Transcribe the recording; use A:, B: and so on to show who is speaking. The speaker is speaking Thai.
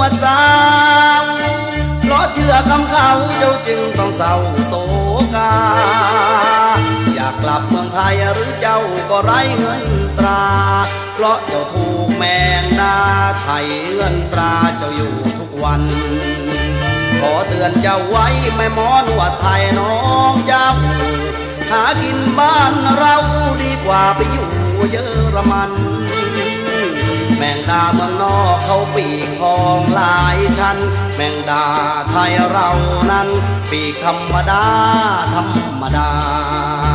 A: วสาวเพราะเชื่อคำเขาเจ้าจึงต้องเศร้าโศกา อยากกลับเมืองไทยหรือเจ้าก็ไร้เงินตรา เพราะเจ้าถูกแมงดาไถเงินตราเจ้าอยู่ทุกวัน ขอเตือนเจ้าไว้แม่มอนวดไทยน้องเจ้หากินบ้านเราดีกว่าไปอยู่เยอะ เมืองนอกเขาปีกทองหลายชั้น แมงดาไทยเรานั้น ปีกธรรมดาธรรม